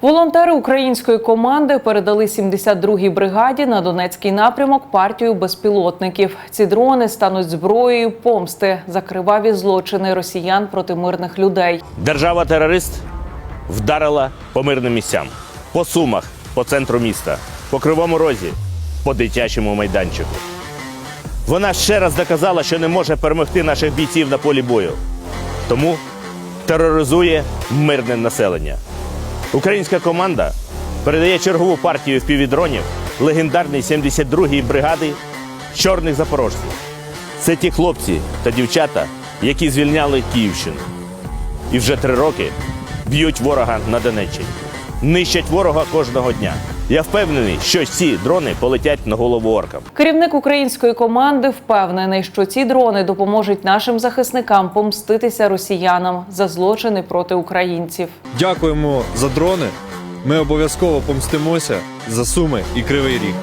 Волонтери української команди передали 72-й бригаді на Донецький напрямок партію безпілотників. Ці дрони стануть зброєю помсти за криваві злочини росіян проти мирних людей. Держава-терорист вдарила по мирним місцям, по сумах, по центру міста, по кривому розі, по дитячому майданчику. Вона ще раз доказала, що не може перемогти наших бійців на полі бою. Тому тероризує мирне населення. Українська команда передає чергову партію впівдронів легендарній 72-ї бригади чорних запорожців. Це ті хлопці та дівчата, які звільняли Київщину і вже три роки б'ють ворога на Донеччині. Нищать ворога кожного дня. Я впевнений, що ці дрони полетять на голову оркам. Керівник української команди впевнений, що ці дрони допоможуть нашим захисникам помститися росіянам за злочини проти українців. Дякуємо за дрони. Ми обов'язково помстимося за суми і кривий ріг.